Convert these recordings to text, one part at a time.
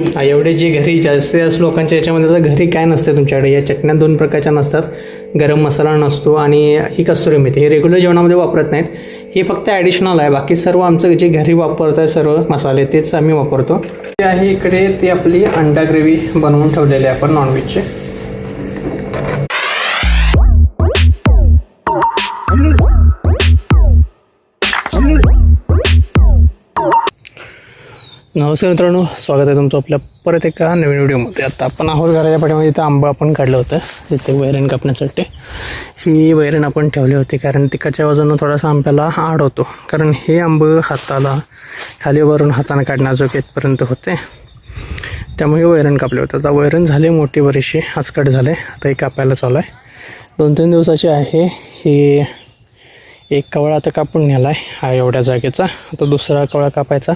एवढे जे घरी जास्त लोकांच्या याच्यामध्ये तर घरी काय नसतं तुमच्याकडे? या चटण्या दोन प्रकारच्या नसतात. गरम मसाला नसतो आणि ही कस्तुरी मेथी. हे रेग्युलर जेवणामध्ये वापरत नाहीत. हे फक्त ॲडिशनल आहे. बाकी सर्व आमचं जे घरी वापरत आहे सर्व मसाले तेच आम्ही वापरतो. ते आहे इकडे ती आपली अंडा ग्रेव्ही बनवून ठेवलेली आहे आपण नॉनव्हेजचे नमस्कार मित्रांनो स्वागत आहे तुमचं आपल्या परत एका नवीन व्हिडिओमध्ये. आता आपण आहोत घराच्या पाठीमध्ये इथं आंबा आपण काढलं होतं. तिथे वैरण कापण्यासाठी. ही वैरण आपण ठेवली होती कारण तिकडच्या बाजूनं थोडासा आंब्याला आड होतो. कारण हे आंब हाताला खाली वरून हाताने काढण्याजोगे इथपर्यंत होते. त्यामुळे वैरण कापले होते. आता वैरण झाले मोठी बरीचशी. आजकट झाले. आता हे कापायला चालू आहे. दोन तीन दिवसाची आहे. ही एक कवळा आता कापून नेला आहे हा एवढ्या जागेचा. आता दुसरा कवळा कापायचा.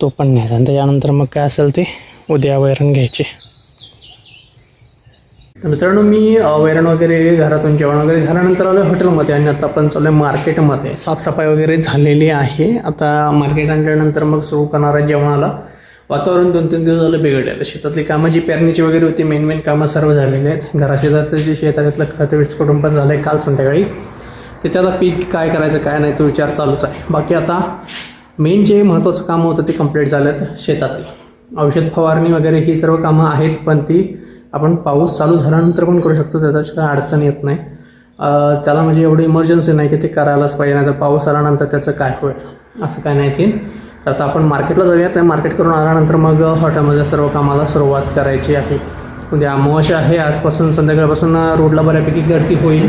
तो पण न्यायचा आणि त्याच्यानंतर मग काय असेल ते उद्या वैरण घ्यायचे. तर मित्रांनो मी वैरण वगैरे घरातून जेवण वगैरे झाल्यानंतर आलो हॉटेलमध्ये आणि आता आपण चालू आहे मार्केटमध्ये. साफसफाई वगैरे झालेली आहे. आता मार्केट आणल्यानंतर मग सुरू करणार आहे जेवणाला वातावरण दोन तीन दिवस झालं बिघडलेलं शेतातली कामं जी पेरणीची वगैरे होती मेन मेन कामं सर्व झालेली आहेत. घराशेजारचं जे शेत आहे त्यातलं खत पण झालं आहे काल संध्याकाळी. ते त्याचा पीक काय करायचं काय नाही तो विचार चालूच आहे. बाकी आता मेन जे महत्त्वाचं कामं होतं ते कंप्लीट झालं शेतातली. औषध फवारणी वगैरे ही सर्व कामं आहेत पण ती आपण पाऊस चालू झाल्यानंतर पण करू शकतो त्याचा काय अडचण येत नाही. त्याला म्हणजे एवढी इमर्जन्सी नाही की ते करायलाच पाहिजे नाही तर पाऊस आल्यानंतर त्याचं काय होईल असं काय नाही सीन तर आता आपण मार्केटला जाऊया त्या मार्केट करून आल्यानंतर मग हॉटेलमध्ये सर्व कामाला सुरुवात करायची आहे. उद्या अमावस्या आहे आजपासून संध्याकाळपासून रोडला बऱ्यापैकी गर्दी होईल.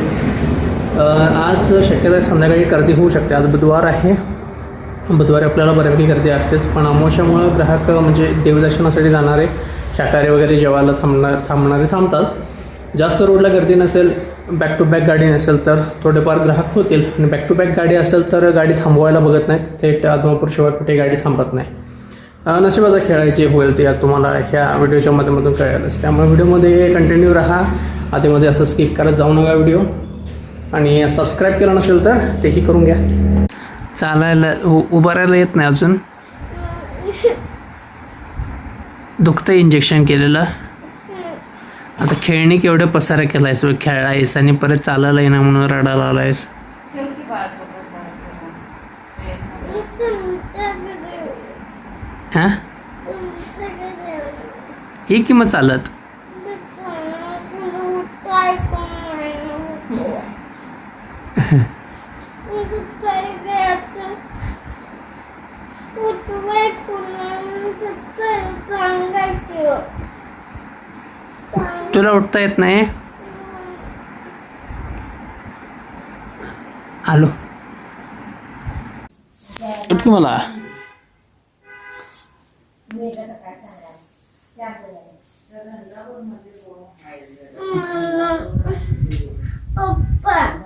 आज शक्यता आहे संध्याकाळी गर्दी होऊ शकते आज बुधवार आहे. बुधवारी आपल्याला बऱ्यापैकी गर्दी असतेच पण अमावश्यामुळं ग्राहक म्हणजे देवदर्शनासाठी जाणारे शाकाहारी वगैरे जेवायला थांबणार थांबणारे थांबतात. जास्त रोडला गर्दी नसेल बॅक टू बॅक गाडी नसेल तर थोडेफार ग्राहक होतील. आणि बॅक टू बॅक गाडी असेल तर गाडी थांबवायला बघत नाहीत. थेट आदमापूर शिवाय कुठे गाडी थांबत नाही. नशिबाचा खेळ जे होईल ते तुम्हाला ह्या व्हिडिओच्या माध्यमातून कळेलच. त्यामुळे व्हिडिओमध्ये कंटिन्यू राहा. आधीमध्ये असं स्किप करत जाऊ नका व्हिडिओ. आणि सबस्क्राईब केलं नसेल तर तेही करून घ्या. चालायला उ उभं राहायला येत नाही अजून? दुखतं इंजेक्शन केलेलं? आता खेळणी केवढं पसारा आहेस खेळला खेळायस आणि परत चालायला येणार म्हणून रडायला आहेस हा? ये की मग चालत? तुला उठता येत नाही? आलो. उठ मला.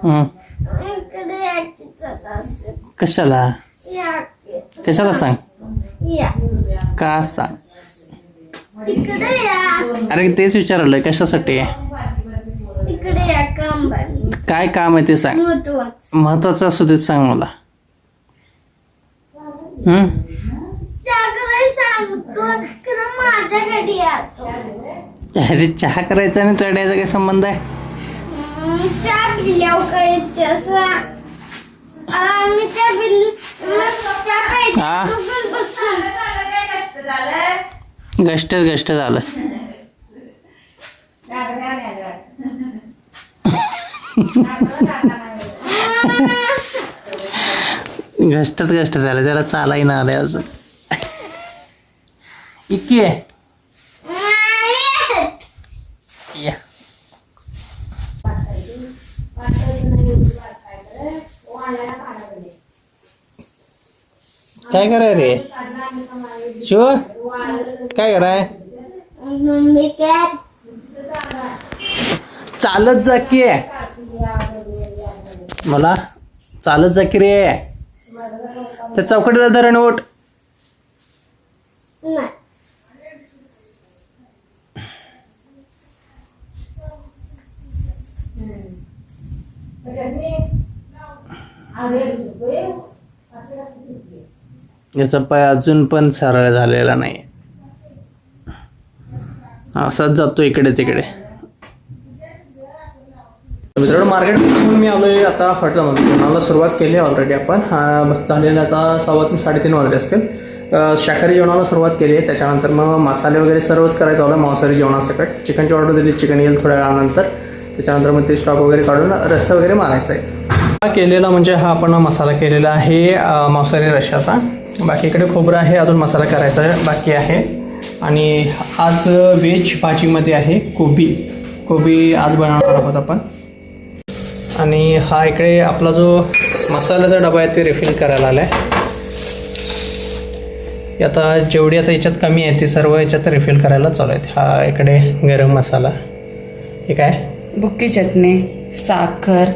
हं. कशाला? कशाला सांग? का सांग? अरे तेच विचारलं कशासाठी? काय काम आहे ते सांग. महत्वाचं. असू देत सांग मला. हं? अरे चहा करायचा आणि तुझ्या याचा काय संबंध आहे? चहा पिल्यावर काय येते असं? आम्ही त्या बिल चहा हा? बसून. गष्ट गष्ट झालं. घष्टच घष्ट झालं. त्याला चालाही ना आलंय अजून. इतकी आहे. काय कराय रे शिव? काय कराय? चालत जा की. मला चालत जा की रे. त्या चौकटीला धरण ओट नाही. याचा पाय अजून पण सरळ झालेला नाही. असाच जातो इकडे तिकडे. मित्रांनो मार्केटमधून मी आलो आहे आता हॉटेलमध्ये जेवणाला सुरुवात केली आहे ऑलरेडी आपण झालेलं आता सव्वा तीन साडेतीन वाजले असतील. शाकाहारी जेवणाला सुरुवात केली आहे. त्याच्यानंतर मग मसाले वगैरे सर्वच करायचं आलं मांसाहारी जेवणासकट. चिकनची ऑर्डर दिली चिकन येईल थोड्या वेळानंतर. त्याच्यानंतर मग ते स्टॉक वगैरे काढून रस्सा वगैरे मारायचा आहे. हा केलेला म्हणजे हा आपण मसाला केलेला आहे मांसाहारी रश्शाचा बाकी इकडे खोबरं आहे अजून मसाला करायचा आहे, बाकी आहे. आणि आज व्हेज भाजीमध्ये आहे कोबी. कोबी आज बनवणार आहोत आपण. आणि हा इकडे आपला जो मसाल्याचा डबा आहे ते रिफिल करायला आला आहे आता जेवढी आता याच्यात कमी आहे ती सर्व याच्यात रिफिल करायला चालू आहेत. हा इकडे गरम मसाला. हे काय? बुक्की चटणी साखर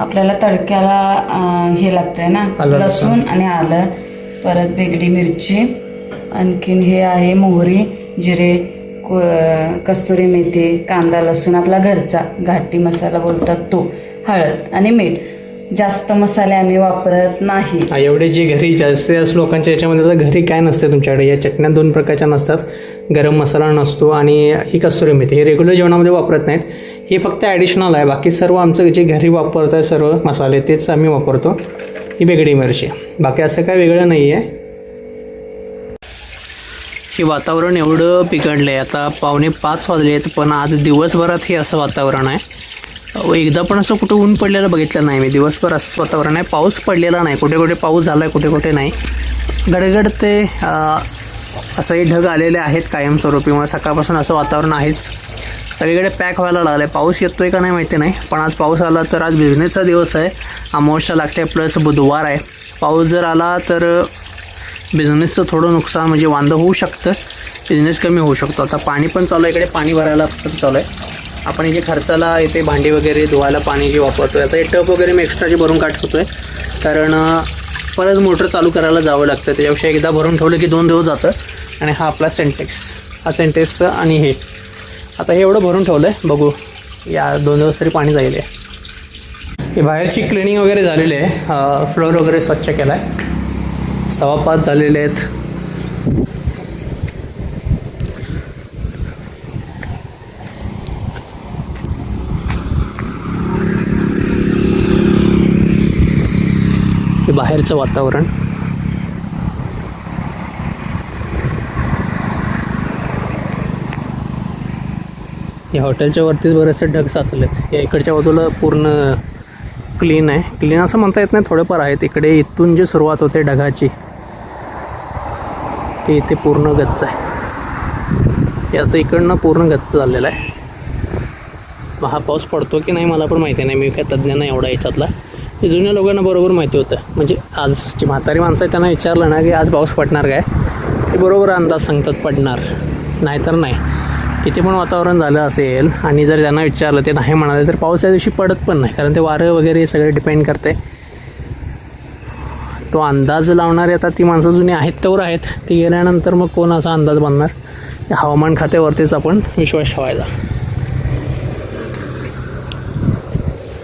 आपल्याला तडक्याला हे लागतंय ना. लसूण आणि आलं. परत बेगडी मिरची आणखीन हे आहे मोहरी जिरे को- कस्तुरी मेथी कांदा लसूण आपला घरचा घाटी मसाला बोलतात तो हळद आणि मीठ. जास्त मसाले आम्ही वापरत नाही. एवढे जे घरी जास्त लोकांच्या याच्यामध्ये तर घरी काय नसते तुमच्याकडे? या चटण्या दोन प्रकारच्या नसतात. गरम मसाला नसतो आणि ही कस्तुरी मेथी. हे रेग्युलर जेवणामध्ये वापरत नाहीत. हे फक्त ॲडिशनल आहे. बाकी सर्व आमचं जे घरी वापरत आहे सर्व मसाले तेच आम्ही वापरतो. ही वेगळी मिरची. बाकी असं काय वेगळं नाही आहे. हे वातावरण एवढं बिघडलं आहे आता पावणे पाच वाजले आहेत पण आज दिवसभरात हे असं वातावरण आहे. एकदा पण असं कुठं ऊन पडलेलं बघितलं नाही मी. दिवसभर असंच वातावरण आहे. पाऊस पडलेला नाही. कुठे कुठे पाऊस झाला आहे कुठे कुठे नाही. गडगड ते असंही ढग आलेले आहेत कायमस्वरूपी. मग सकाळपासून असं वातावरण आहेच. सगळीकडे पॅक व्हायला लागलं आहे पाऊस येतोय का नाही माहिती नाही. पण आज पाऊस आला तर आज बिझनेसचा दिवस आहे. अमावस्या लागते प्लस बुधवार आहे. पाऊस जर आला तर बिझनेसचं थोडं नुकसान म्हणजे वांदं होऊ शकतं. बिझनेस कमी होऊ शकतो. आता पाणी पण चालू आहे. इकडे पाणी भरायला पण चालू आहे. आपण जे खर्चाला येते भांडी वगैरे धुवायला पाणी जे वापरतो आहे आता हे टप वगैरे मी एक्स्ट्राचे भरून काढतो आहे कारण परत मोटर चालू करायला जावं लागतं. त्याच्यापेक्षा एकदा भरून ठेवलं की दोन दिवस जातं. आणि हा आपला सेंटेक्स हा सेंटेक्स आणि हे. आता हे एवढं भरून ठेवलं आहे बघू. या दोन दिवस तरी पाणी जाईल आहे हे बाहेरची क्लिनिंग वगैरे झालेली आहे. फ्लोअर वगैरे स्वच्छ केला आहे सव्वा पाच झालेले आहेत. हे बाहेरचं वातावरण. या हॉटेलच्या वरतीच बरेचसे ढग साचलेत. या इकडच्या बाजूला पूर्ण क्लीन आहे. क्लीन असं म्हणता येत नाही थोडेफार आहेत इकडे इथून जी सुरुवात होते ढगाची ते इथे पूर्ण गच्च आहे. हे असं इकडनं पूर्ण गच्च झालेलं आहे. हा पाऊस पडतो की नाही मला पण माहिती नाही. मी काय तज्ज्ञ नाही एवढा याच्यातला. ते जुन्या लोकांना बरोबर माहिती होतं. म्हणजे आजची म्हातारी माणसं आहे त्यांना विचारलं ना की आज पाऊस पडणार काय? ते बरोबर अंदाज सांगतात पडणार. नाहीतर नाही. किती पण वातावरण झालं असेल आणि जर त्यांना विचारलं ते नाही म्हणाले तर पाऊस त्या दिवशी पडत पण नाही कारण ते वारं वगैरे सगळे डिपेंड करते. तो अंदाज लावणारे आता ती माणसं जुनी आहेत तेवढं आहेत. ती गेल्यानंतर मग कोण असा अंदाज बांधणार? हवामान खात्यावरतीच आपण विश्वास ठेवायचा.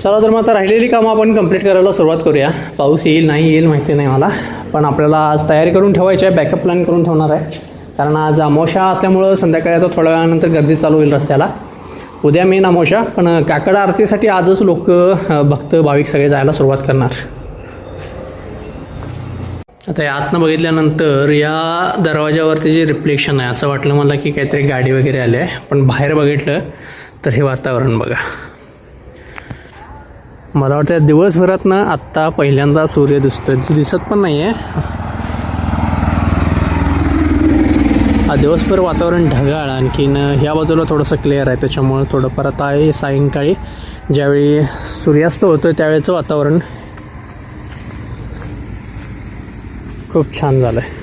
चला तर मग आता राहिलेली कामं आपण कंप्लीट करायला सुरुवात करूया. पाऊस येईल नाही येईल माहिती नाही मला. पण आपल्याला आज तयारी करून ठेवायची आहे बॅकअप प्लॅन करून ठेवणार आहे. कारण आज अमोशा असल्यामुळं संध्याकाळी आता थोड्या वेळानंतर गर्दी चालू होईल रस्त्याला. उद्या मेन अमोशा पण काकड आरतीसाठी आजच लोक भक्त भाविक सगळे जायला सुरुवात करणार. आता या आतनं बघितल्यानंतर या दरवाजावरती जे रिफ्लेक्शन आहे असं वाटलं मला की काहीतरी गाडी वगैरे आली आहे पण बाहेर बघितलं तर हे वातावरण बघा. मला वाटतं दिवसभरात ना आत्ता पहिल्यांदा सूर्य दिसतोय. दिसत पण नाही आहे हा दिवसभर वातावरण ढगाळ आणखीन ह्या बाजूला थोडंसं क्लिअर आहे. त्याच्यामुळं थोडं परत आहे सायंकाळी. ज्यावेळी सूर्यास्त होतो त्यावेळेचं वातावरण खूप छान झालं आहे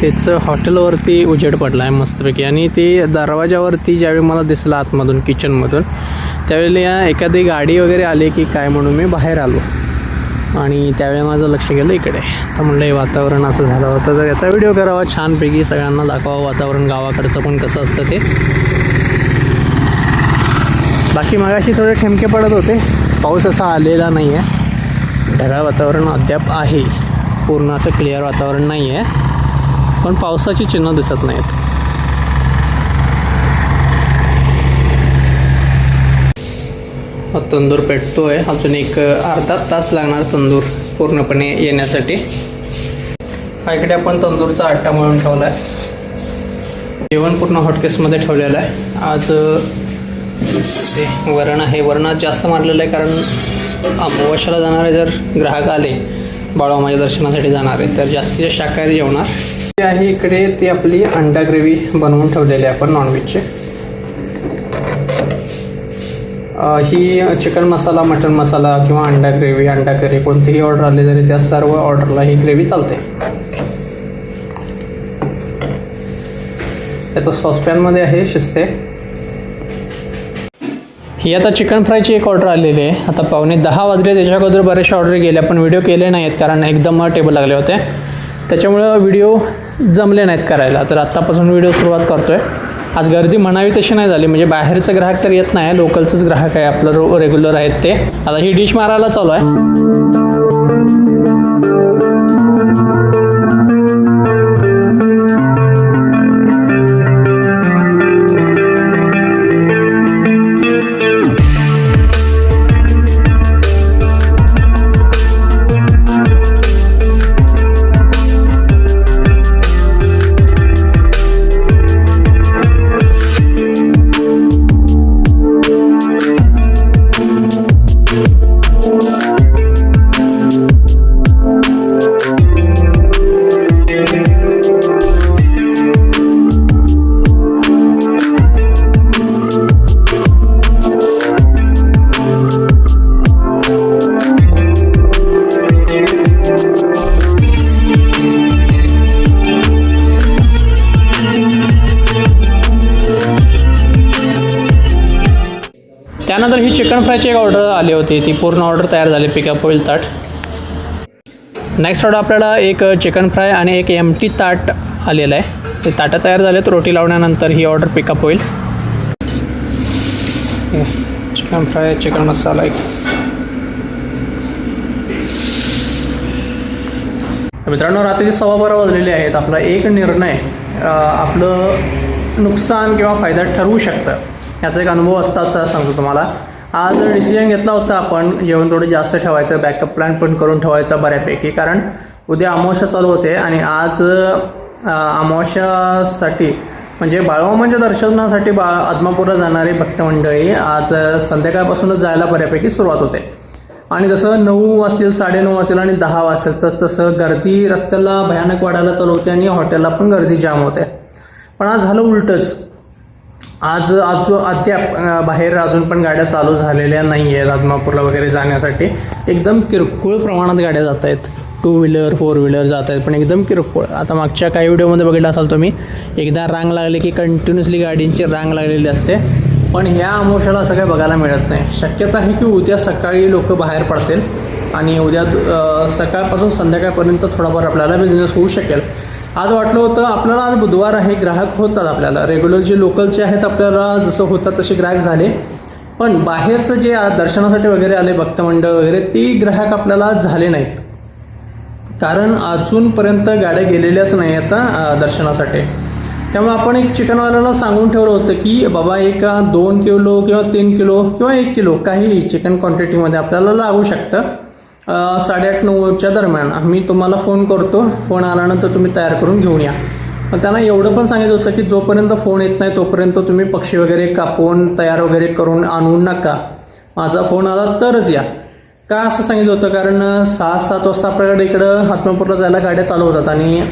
त्याचं हॉटेलवरती उजेड पडला आहे मस्तपैकी. आणि ते दरवाजावरती ज्यावेळी मला दिसलं आतमधून किचनमधून त्यावेळेला एखादी गाडी वगैरे आली की काय म्हणून मी बाहेर आलो. आणि त्यावेळी माझं लक्ष गेलं इकडे. तर म्हणलं हे वातावरण असं झालं होतं तर याचा व्हिडिओ करावा छानपैकी सगळ्यांना दाखवावं वातावरण गावाकडचं पण कसं असतं ते. बाकी मगाशी थोडे ठेमके पडत होते. पाऊस असा आलेला नाही आहे ढगाळ वातावरण अद्याप आहे. पूर्ण असं क्लिअर वातावरण नाही आहे पण पावसाची चिन्ह दिसत नाहीत. तंदूर तंदूर पेटतोय. अजून एक अर्धा तास लागणार तंदूर पूर्णपणे येण्यासाठी. हा इकडे आपण तंदूरचा आट्टा म्हणून ठेवला आहे जेवण पूर्ण हॉटकेसमध्ये ठेवलेलं आहे. आज ते वरण आहे. वरणात जास्त मारलेलं आहे कारण अमावश्याला जाणारे जर ग्राहक आले बाळूमाच्या दर्शनासाठी जाणारे तर जास्तीत शाकाहारी जेवणार. ते आहे इकडे ती आपली अंडा ग्रेव्ही बनवून ठेवलेली आहे आपण नॉनव्हेजची ही चिकन मसाला मटन मसाला किंवा अंडा ग्रेव्ही अंडा करी कोणतीही ऑर्डर आली तरी त्या सर्व ऑर्डरला ही ग्रेव्ही चालते. त्याचं सॉसपॅनमध्ये आहे शिजते ही आता चिकन फ्रायची एक ऑर्डर आलेली आहे. आता पावणे दहा वाजले त्याच्या अगोदर बऱ्याचशा ऑर्डर गेल्या पण व्हिडिओ केले नाहीत कारण एकदम टेबल लागले होते. त्याच्यामुळं व्हिडिओ जमले नाहीत करायला. तर आत्तापासून व्हिडिओ सुरुवात करतो आहे आज गर्दी म्हणावी तशी नाही झाली. म्हणजे बाहेरचं ग्राहक तर येत नाही. लोकलचंच ग्राहक आहे. आपलं रो रेग्युलर आहेत ते. आता ही डिश मारायला चालू आहे. चिकन फ्रायची एक ऑर्डर आली होती. ती पूर्ण ऑर्डर तयार झाली. पिकअप होईल ताट. नेक्स्ट ऑर्डर आपल्याला एक चिकन फ्राय आणि एक एम टी ताट आलेलं आहे. ते ताटं तयार झाले तर रोटी लावण्यानंतर ही ऑर्डर पिकअप होईल. चिकन फ्राय चिकन मसाला एक. मित्रांनो रात्रीचे सव्वा बारा वाजलेले आहेत. आपला एक निर्णय आपलं नुकसान किंवा फायदा ठरवू शकतं. याचा एक अनुभव आत्ताचा सांगतो तुम्हाला. आज डिसिजन घेतला होता आपण जेवण थोडं जास्त ठेवायचं बॅकअप प्लॅन पण करून ठेवायचा बऱ्यापैकी. कारण उद्या अमावस्या चालू होते आणि आज अमावस्यासाठी म्हणजे बाळवामांच्या दर्शनासाठी बा आदमापूरला जाणारी भक्तमंडळी आज संध्याकाळपासूनच जायला बऱ्यापैकी सुरुवात होते. आणि जसं नऊ वाजतील साडेनऊ वाजतील आणि दहा वाजतील तस तसं गर्दी रस्त्याला भयानक वाढायला चालू होते आणि हॉटेलला पण गर्दी जाम होते. पण आज झालं उलटंच. आज अजून अद्याप बाहेर अजून पण गाड्या चालू झालेल्या नाही आहेत आदमापूरला वगैरे जाण्यासाठी. एकदम किरकोळ प्रमाणात गाड्या जात आहेत टू व्हीलर फोर व्हीलर जात आहेत पण एकदम किरकोळ. आता मागच्या काही व्हिडिओमध्ये बघितलं असाल तुम्ही एकदा रांग लागली की कंटिन्युअसली गाडींची रांग लागलेली असते. पण ह्या अमोशाला असं काही बघायला मिळत नाही. शक्यता आहे की उद्या सकाळी लोक बाहेर पडतील आणि उद्या सकाळपासून संध्याकाळपर्यंत थोडाफार आपल्याला बिझनेस होऊ शकेल. आज वाटलं होतं आपल्याला आज बुधवार आहे ग्राहक होतात आपल्याला. रेग्युलर जे लोकलचे आहेत आपल्याला जसं होतात तसे ग्राहक झाले. पण बाहेरचं जे दर्शनासाठी वगैरे आले भक्तमंडळ वगैरे ती ग्राहक आपल्याला झाले नाहीत. कारण अजूनपर्यंत गाड्या गेलेल्याच नाही आता दर्शनासाठी. त्यामुळे आपण एक चिकनवाल्याला सांगून ठेवलं होतं की बाबा एक दोन किलो किंवा तीन किलो किंवा एक किलो काही चिकन क्वांटिटीमध्ये आपल्याला लागू शकतं. साडेआठ नऊच्या दरम्यान मी तुम्हाला फोन करतो. फोन आल्यानंतर तुम्ही तयार करून घेऊन या. त्यांना एवढं पण सांगितलं होतं की जोपर्यंत फोन येत नाही तोपर्यंत तुम्ही पक्षी वगैरे कापून तयार वगैरे करून आणू नका. माझा फोन आला तरच या. का असं सांगितलं होतं? कारण सहा सात वाजता आपल्याकडे इकडं हातमापूरला जायला गाड्या चालू होतात आणि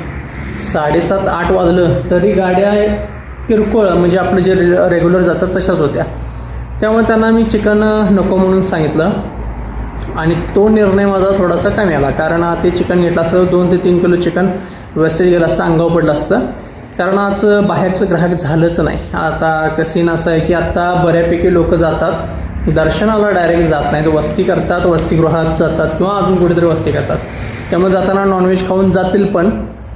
साडेसात आठ वाजलं तरी गाड्या किरकोळ म्हणजे आपलं जे रेग्युलर जातात तशाच होत्या. त्यामुळे त्यांना मी चिकन नको म्हणून सांगितलं. आणि तो निर्णय माझा थोडासा कमी आला. कारण ते चिकन घेतलं असतं दोन ते तीन किलो चिकन वेस्टेज गेलं असतं अंगावर पडलं असतं. कारण आज बाहेरचं ग्राहक झालंच नाही. आता सीन असं आहे की आत्ता बऱ्यापैकी लोक जातात दर्शनाला डायरेक्ट जात नाहीत. वस्ती करतात वसतिगृहात जातात किंवा अजून कुठेतरी वस्ती करतात. त्यामुळे जाताना नॉनव्हेज खाऊन जातील पण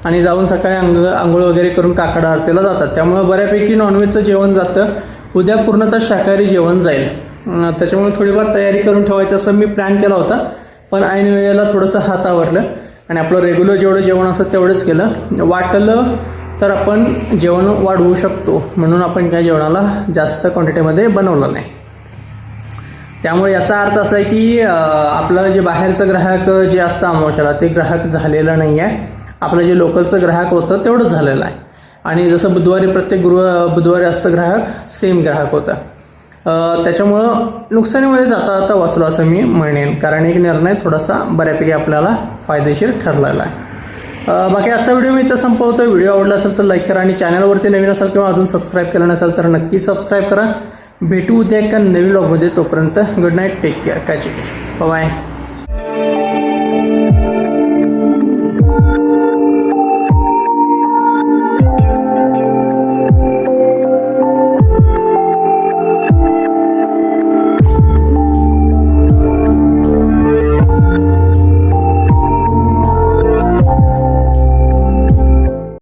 आणि जाऊन सकाळी अंग आंघोळ वगैरे करून काकड आरतीला जातात. त्यामुळे बऱ्यापैकी नॉनव्हेजचं जेवण जातं. उद्या पूर्णतः शाकाहारी जेवण जाईल. त्याच्यामुळे थोडीफार तयारी करून ठेवायचं असं मी प्लॅन केला होता. पण ऐन वेळेला थोडंसं हात आवरलं आणि आपलं रेग्युलर जेवढं जेवण असतं तेवढंच केलं. वाटलं तर आपण जेवण वाढवू शकतो म्हणून आपण त्या जेवणाला जास्त क्वांटिटीमध्ये बनवलं नाही. त्यामुळे याचा अर्थ असा आहे की आपलं जे बाहेरचं ग्राहक जे असतं अमावश्याला ते ग्राहक झालेलं नाही आहे. आपलं जे लोकलचं ग्राहक होतं तेवढंच झालेलं आहे. आणि जसं बुधवारी प्रत्येक गृह बुधवारी असतं ग्राहक सेम ग्राहक होतं. त्याच्यामुळं नुकसानीमध्ये जाता जाता वाचलो असं मी म्हणेन. कारण एक निर्णय थोडासा बऱ्यापैकी आपल्याला फायदेशीर ठरलेला आहे. बाकी आजचा व्हिडिओ मी इथं संपवतो व्हिडिओ आवडला असेल तर लाईक करा आणि चॅनलवरती नवीन असाल किंवा अजून सबस्क्राईब केलं नसेल तर नक्की सबस्क्राईब करा. भेटू उद्या एका नवीन ब्लॉगमध्ये तोपर्यंत गुड नाईट टेक केअर काळजी बाय